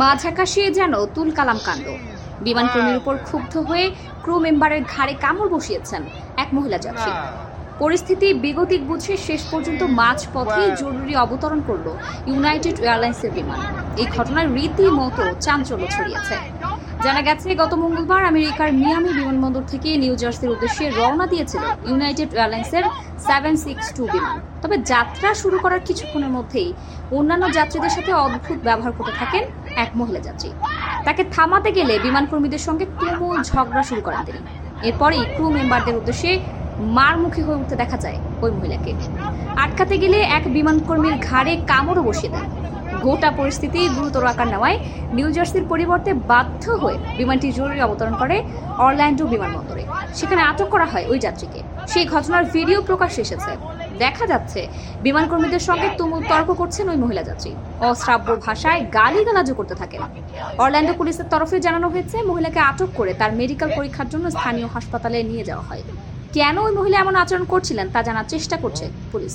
মাঝ আকাশে যেন তুল কালাম কাণ্ড। বিমানকর্মীর উপর ক্ষুব্ধ হয়ে ক্রু মেম্বারের ঘাড়ে কামড় বসিয়েছেন এক মহিলা যাত্রী পরিস্থিতি বেগতিক বুঝে শেষ পর্যন্ত মাঝ পথেই জরুরি অবতরণ করল ইউনাইটেড এয়ারলাইন্সের বিমান। এই ঘটনায় রীতিমতো চাঞ্চল্য ছড়িয়েছে। জানা গেছে গত মঙ্গলবার আমেরিকার মিয়ামি বিমানবন্দর থেকে নিউ জার্সির উদ্দেশ্যে রওনা দিয়েছিল ইউনাইটেড এয়ারলাইন্সের সেভেন সিক্স টু বিমান। তবে যাত্রা শুরু করার কিছুক্ষণের মধ্যেই অন্যান্য যাত্রীদের সাথে অদ্ভুত ব্যবহার করতে থাকেন এক মহিলা যাত্রী। তাকে থামাতে গেলে বিমান কর্মীদের সঙ্গে তুমুল ঝগড়া শুরু করেন তিনি। এরপরেই ক্রু মেম্বারদের উদ্দেশ্যে মারমুখী হয়ে উঠতে দেখা যায় ওই মহিলাকে। আটকাতে গেলে এক বিমান কর্মীর ঘাড়ে কামড়ও বসিয়ে দেন। গোটা পরিস্থিতি গুরুতর আকার নেওয়ায় নিউ জার্সির পরিবর্তে বাধ্য হয়ে বিমানটি জরুরি অবতরণ করে অরল্যান্ডো বিমানবন্দরে। সেখানে আটক করা হয় ওই যাত্রীকে। সেই ঘটনার ভিডিও প্রকাশ এসেছে। দেখা যাচ্ছে। বিমান কর্মীদের সঙ্গে তুমুল তর্ক করছেন ওই মহিলা যাত্রী। অশ্রাব্য ভাষায় গালিগালাজও করতে থাকেন। অরল্যান্ডো পুলিশের তরফে জানানো হয়েছে, মহিলাকে আটক করে তার মেডিকেল পরীক্ষার জন্য স্থানীয় হাসপাতালে নিয়ে যাওয়া হয়। কেন ওই মহিলা এমন আচরণ করছিলেন তা জানার চেষ্টা করছে পুলিশ।